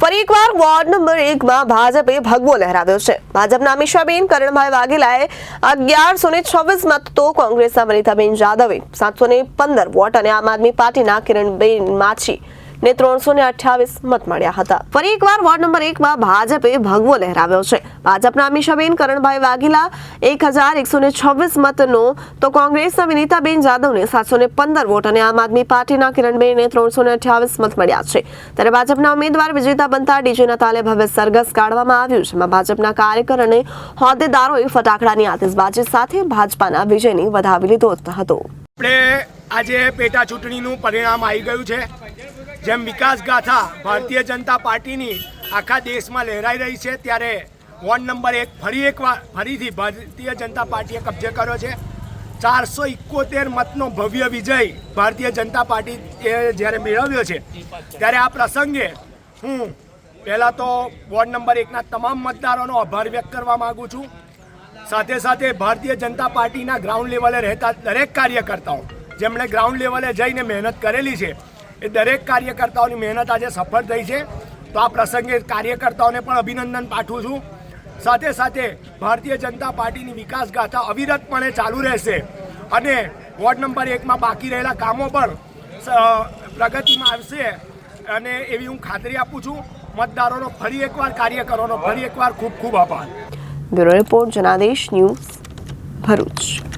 ફરી એકવાર ward number એકમાં ભાજપે ભગવો લહેરાવ્યો છે. ભાજપના અમિશાબેન કરણભાઈ વાઘેલાએ અગિયારસો ને છવ્વીસ મત તો કોંગ્રેસના વનિતાબેન જાદવે સાતસો ને પંદર વોટ અને આમ આદમી પાર્ટીના કિરણબેન માછી ને ત્રણસો ને અઠ્યાવીસ મત મળ્યા હતા. ફરી એકવાર વોર્ડ નંબર એકમાં ભાજપે ભગવો લહેરાવ્યો છે. ભાજપના અમીષાબેન, કરણભાઈ વાઘેલા એક હજાર એકસો ને છવ્વીસ મતનો, તો કોંગ્રેસના વિનીતાબેન જાદવને સાતસો ને પંદર વોટ અને આમ આદમી પાર્ટીના કિરણબેનને ત્રણસો ને અઠ્યાવીસ મત મળ્યા છે. ત્યારે ભાજપના ઉમેદવાર વિજેતા બનતા ડીજેના તાલે ભવ્ય સરઘસ કાઢવામાં આવ્યું જેમાં ભાજપના કાર્યકર અને હોદ્દેદારોએ ફટાકડાની આતિશબાજી સાથે ભાજપાના વિજયની વધાવી લીધો હતો. આપણે આજે પેટા ચૂંટણીનું પરિણામ આવી ગયું છે. જેમ વિકાસ ગાથા ભારતીય જનતા પાર્ટીની આખા દેશમાં લહેરાઈ રહી છે, ત્યારે વોર્ડ નંબર એક ફરી એકવાર ફરીથી ભારતીય જનતા પાર્ટીએ કબજે કર્યો છે. ચારસો ઇકોતેર મતનો ભવ્ય વિજય ભારતીય જનતા પાર્ટીએ જ્યારે મેળવ્યો છે, ત્યારે આ પ્રસંગે હું પહેલાં તો વોર્ડ નંબર એકના તમામ મતદારોનો આભાર વ્યક્ત કરવા માગું છું. સાથે સાથે ભારતીય જનતા પાર્ટીના ગ્રાઉન્ડ લેવલે રહેતા દરેક કાર્યકર્તાઓ, જેમણે ગ્રાઉન્ડ લેવલે જઈને મહેનત કરેલી છે એ દરેક કાર્યકર્તાઓની મહેનત આજે સફળ થઈ છે. તો આ પ્રસંગે કાર્યકર્તાઓને પણ અભિનંદન પાઠવું છું. સાથે સાથે ભારતીય જનતા પાર્ટીની વિકાસ ગાથા અવિરતપણે ચાલુ રહેશે. અને વોર્ડ નંબર એકમાં બાકી રહેલા કામો પણ પ્રગતિમાં આવશે. અને એવી હું ખાતરી આપું છું, મતદારોનો ફરી એકવાર કાર્યકરોનો ફરી એકવાર ખૂબ ખૂબ આભાર. Bureau report, Janadesh news Bharuch.